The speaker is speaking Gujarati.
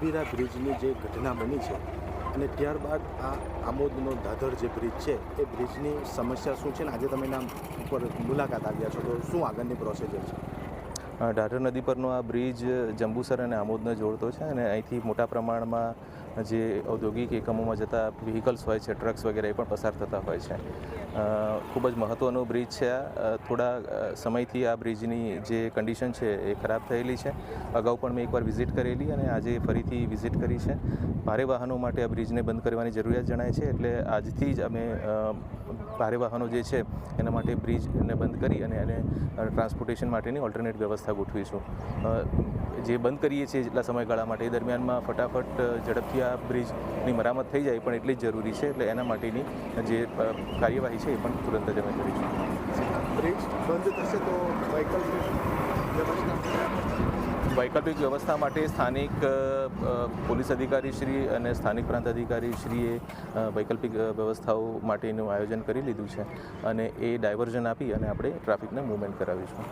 ગંભીરા બ્રિજની જે ઘટના બની છે અને ત્યારબાદ આ આમોદનો દાદર જે બ્રિજ છે, એ બ્રિજની સમસ્યા શું છે ને આજે તમે એના ઉપર મુલાકાત આવ્યા છો, તો શું આગળની પ્રોસિજર છે? ઢાઢર નદી પરનો આ બ્રિજ જંબુસર અને આમોદને જોડતો છે અને અહીંથી મોટા પ્રમાણમાં જે ઔદ્યોગિક એકમોમાં જતા વ્હીકલ્સ હોય છે ટ્રક્સ વગેરે પણ પસાર થતા હોય છે. ખૂબ જ મહત્ત્વનો બ્રિજ છે. આ થોડા સમયથી આ બ્રિજની જે કન્ડિશન છે એ ખરાબ થયેલી છે. અગાઉ પણ મેં એકવાર વિઝિટ કરેલી અને આજે ફરીથી વિઝિટ કરી છે. ભારે વાહનો માટે આ બ્રિજને બંધ કરવાની જરૂરિયાત જણાય છે. એટલે આજથી જ અમે ભારે વાહનો જે છે એના માટે બ્રિજને બંધ કરી અને એને ટ્રાન્સપોર્ટેશન માટેની ઓલ્ટરનેટ વ્યવસ્થા ગોઠવીશું. જે બંધ કરીએ છીએ જેટલા સમયગાળા માટે એ દરમિયાનમાં ફટાફટ અ, ઝડપથી આ બ્રિજની મરામત થઈ જાય પણ એટલી જ જરૂરી છે એટલે એના માટેની જે કાર્યવાહી છે એ પણ તુરંત જ અમે કરીશું. બ્રિજ બંધ થશે તો વૈકલ્પિક વ્યવસ્થા? વૈકલ્પિક વ્યવસ્થા માટે સ્થાનિક પોલીસ અધિકારી શ્રી અને સ્થાનિક પ્રાંત અધિકારી શ્રીએ વૈકલ્પિક વ્યવસ્થાઓ માટેનું આયોજન કરી લીધું છે અને એ ડાયવર્ઝન આપી અને આપણે ટ્રાફિકને મૂવમેન્ટ કરાવીશું.